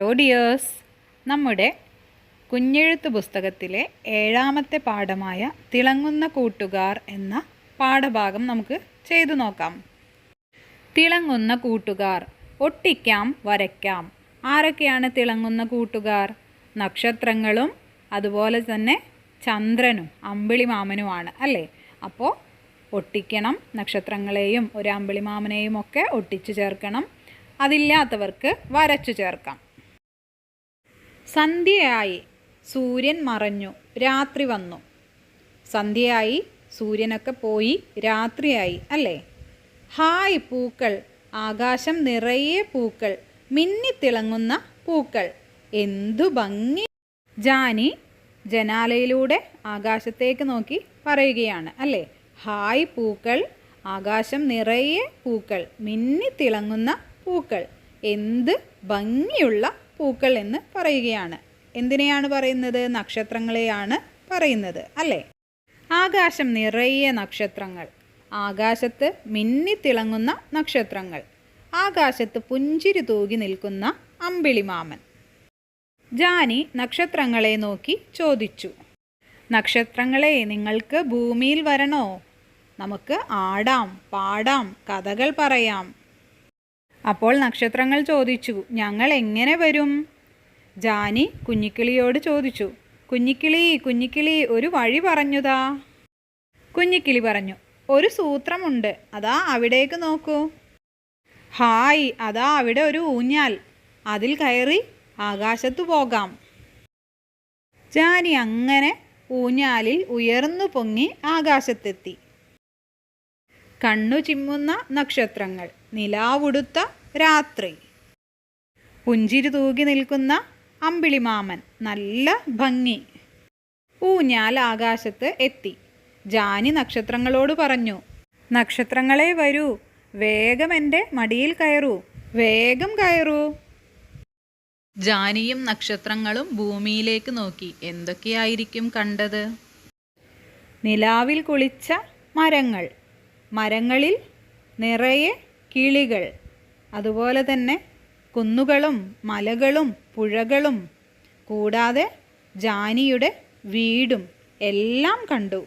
Hello dears നമ്മുടെ കുഞ്ഞെഴുത്ത് പുസ്തകത്തിലെ ഏഴാമത്തെ പാഠമായ തിളങ്ങുന്ന കൂട്ടുകാർ എന്ന പാഠഭാഗം നമുക്ക് ചെയ്തു നോക്കാം. തിളങ്ങുന്ന കൂട്ടുകാർ ഒട്ടിക്കാം വരയ്ക്കാം. ആരൊക്കെയാണ് തിളങ്ങുന്ന കൂട്ടുകാർ? നക്ഷത്രങ്ങളും അതുപോലെ തന്നെ ചന്ദ്രനും അമ്പിളി മാമനുമാണ് അല്ലേ? അപ്പോൾ ഒട്ടിക്കണം നക്ഷത്രങ്ങളെയും ഒരു അമ്പിളിമാമനെയും ഒക്കെ ഒട്ടിച്ചു ചേർക്കണം. അതില്ലാത്തവർക്ക് വരച്ചു ചേർക്കാം. സന്ധ്യയായി സൂര്യൻ മറഞ്ഞു രാത്രി വന്നു. സന്ധ്യയായി സൂര്യനൊക്കെ പോയി രാത്രിയായി അല്ലേ? ഹായ് പൂക്കൾ ആകാശം നിറയെ പൂക്കൾ മിന്നിത്തിളങ്ങുന്ന പൂക്കൾ. എന്തു ഭംഗി! ജാനി ജനാലയിലൂടെ ആകാശത്തേക്ക് നോക്കി പറയുകയാണ് അല്ലേ? ഹായ് പൂക്കൾ ആകാശം നിറയെ പൂക്കൾ മിന്നിത്തിളങ്ങുന്ന പൂക്കൾ. എന്ത് ഭംഗിയുള്ള പൂക്കൾ എന്ന് പറയുകയാണ്. എന്തിനെയാണ് പറയുന്നത്? നക്ഷത്രങ്ങളെയാണ് പറയുന്നത്. അല്ലേ? ആകാശം നിറയെ നക്ഷത്രങ്ങൾ. ആകാശത്ത് മിന്നിത്തിളങ്ങുന്ന നക്ഷത്രങ്ങൾ. ആകാശത്ത് പുഞ്ചിരി തൂകി നിൽക്കുന്ന അമ്പിളിമാമൻ. ജാനി നക്ഷത്രങ്ങളെ നോക്കി ചോദിച്ചു. നക്ഷത്രങ്ങളെ നിങ്ങൾക്ക് ഭൂമിയിൽ വരണോ? നമുക്ക് ആടാം പാടാം കഥകൾ പറയാം. അപ്പോൾ നക്ഷത്രങ്ങൾ ചോദിച്ചു ഞങ്ങൾ എങ്ങനെ വരും? ജാനി കുഞ്ഞിക്കിളിയോട് ചോദിച്ചു കുഞ്ഞിക്കിളി കുഞ്ഞിക്കിളി ഒരു വഴി പറഞ്ഞുതാ. കുഞ്ഞിക്കിളി പറഞ്ഞു ഒരു സൂത്രമുണ്ട് അതാ അവിടേക്ക് നോക്കൂ. ഹായ് അതാ അവിടെ ഒരു ഊഞ്ഞാൽ അതിൽ കയറി ആകാശത്തു പോകാം. ജാനി അങ്ങനെ ഊഞ്ഞാലിൽ ഉയർന്നു പൊങ്ങി ആകാശത്തെത്തി. കണ്ണു ചിമ്മുന്ന നക്ഷത്രങ്ങൾ. നിലാവുടുത്ത രാത്രി. പുഞ്ചിരി തൂകി നിൽക്കുന്ന അമ്പിളിമാമൻ നല്ല ഭംഗി. ഊഞ്ഞാൽ ആകാശത്ത് എത്തി. ജാനി നക്ഷത്രങ്ങളോട് പറഞ്ഞു നക്ഷത്രങ്ങളെ വരൂ. വേഗം എന്റെ മടിയിൽ കയറൂ. വേഗം കയറൂ. ജാനിയും നക്ഷത്രങ്ങളും ഭൂമിയിലേക്ക് നോക്കി എന്തൊക്കെയായിരിക്കും കണ്ടത്? നിലാവിൽ കുളിച്ച മരങ്ങൾ. മരങ്ങളിൽ നിറയെ കിളികൾ അതുപോലെ തന്നെ കുന്നുകളും മലകളും പുഴകളും കൂടാതെ ജാനിയുടെ വീടും എല്ലാം കണ്ടു.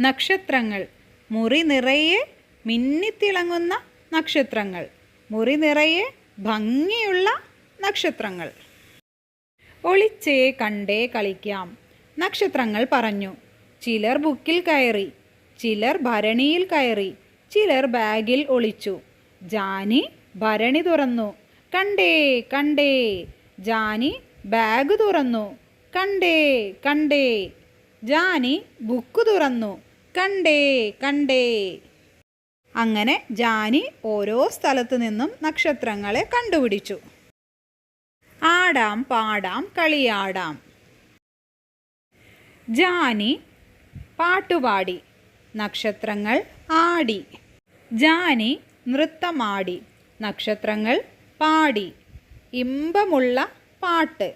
നക്ഷത്രങ്ങൾ മുറി നിറയെ മിന്നിത്തിളങ്ങുന്ന നക്ഷത്രങ്ങൾ മുറി നിറയെ ഭംഗിയുള്ള നക്ഷത്രങ്ങൾ. ഒളിച്ചേ കണ്ടേ കളിക്കാം നക്ഷത്രങ്ങൾ പറഞ്ഞു. ചിലർ ബുക്കിൽ കയറി ചിലർ ഭരണിയിൽ കയറി ചിലർ ബാഗിൽ ഒളിച്ചു. ജാനി ഭരണി തുറന്നു. കണ്ടേ കണ്ടേ. ജാനി ബാഗ് തുറന്നു. കണ്ടേ കണ്ടേ. ജാനി ബുക്ക് തുറന്നു. കണ്ടേ കണ്ടേ. അങ്ങനെ ജാനി ഓരോ സ്ഥലത്തു നിന്നും നക്ഷത്രങ്ങളെ കണ്ടുപിടിച്ചു. ആടാം പാടാം കളിയാടാം. ജാനി പാട്ടുപാടി. നക്ഷത്രങ്ങൾ ആടി. ജാനി നൃത്തമാടി. നക്ഷത്രങ്ങൾ പാടി. ഇമ്പമുള്ള പാട്ട്.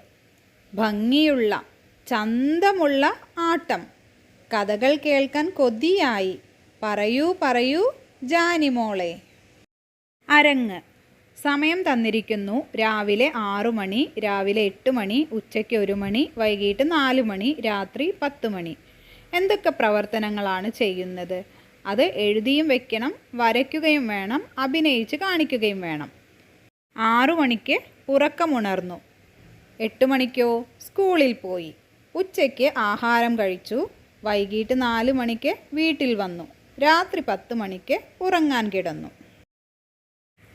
ഭംഗിയുള്ള ചന്തമുള്ള ആട്ടം. കഥകൾ കേൾക്കാൻ കൊതിയായി. പറയൂ പറയൂ ജാനിമോളെ അരങ്ങ്. സമയം തന്നിരിക്കുന്നു രാവിലെ ആറു മണി രാവിലെ എട്ട് മണി ഉച്ചയ്ക്ക് ഒരു മണി വൈകിട്ട് നാല് മണി രാത്രി പത്ത് മണി. എന്തൊക്കെ പ്രവർത്തനങ്ങളാണ് ചെയ്യുന്നത്? അത് എഴുതിയും വെക്കണം വരയ്ക്കുകയും വേണം അഭിനയിച്ച് കാണിക്കുകയും വേണം. ആറു മണിക്ക് ഉറക്കമുണർന്നു. എട്ട് മണിക്കോ? സ്കൂളിൽ പോയി. ഉച്ചയ്ക്ക് ആഹാരം കഴിച്ചു. വൈകിട്ട് നാല് മണിക്ക് വീട്ടിൽ വന്നു. രാത്രി പത്ത് മണിക്ക് ഉറങ്ങാൻ കിടന്നു.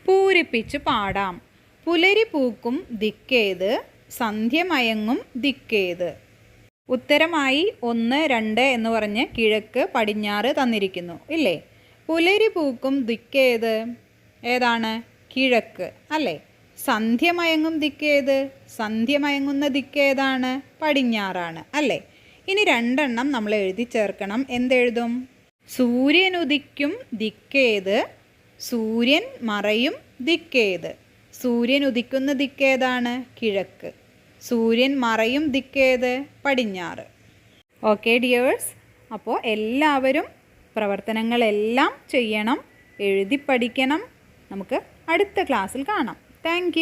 പൂരിപ്പിച്ച് പാടാം. പുലരി പൂക്കും ദിക്കേത് സന്ധ്യമയങ്ങും ദിക്കേത്. ഉത്തരമായി ഒന്ന് രണ്ട് എന്ന് പറഞ്ഞ് കിഴക്ക് പടിഞ്ഞാറ് തന്നിരിക്കുന്നു. ഇല്ലേ? പുലരി പൂക്കും ദിക്കേത് ഏതാണ്? കിഴക്ക്. അല്ലേ? സന്ധ്യമയങ്ങും ദിക്കേത് സന്ധ്യമയങ്ങുന്ന ദിക്കേതാണ് പടിഞ്ഞാറാണ്. അല്ലേ? ഇനി രണ്ടെണ്ണം നമ്മൾ എഴുതി ചേർക്കണം. എന്തെഴുതും? സൂര്യൻ ഉദിക്കും ദിക്കേത് സൂര്യൻ മറയും ദിക്കേത് സൂര്യൻ ഉദിക്കുന്ന ദിക്കേതാണ് കിഴക്ക്. സൂര്യൻ മറയും ദിക്കേത്? പടിഞ്ഞാറ്. ഓക്കെ ഡിയേഴ്സ് അപ്പോൾ എല്ലാവരും പ്രവർത്തനങ്ങളെല്ലാം ചെയ്യണം എഴുതി പഠിക്കണം. നമുക്ക് അടുത്ത ക്ലാസ്സിൽ കാണാം. താങ്ക്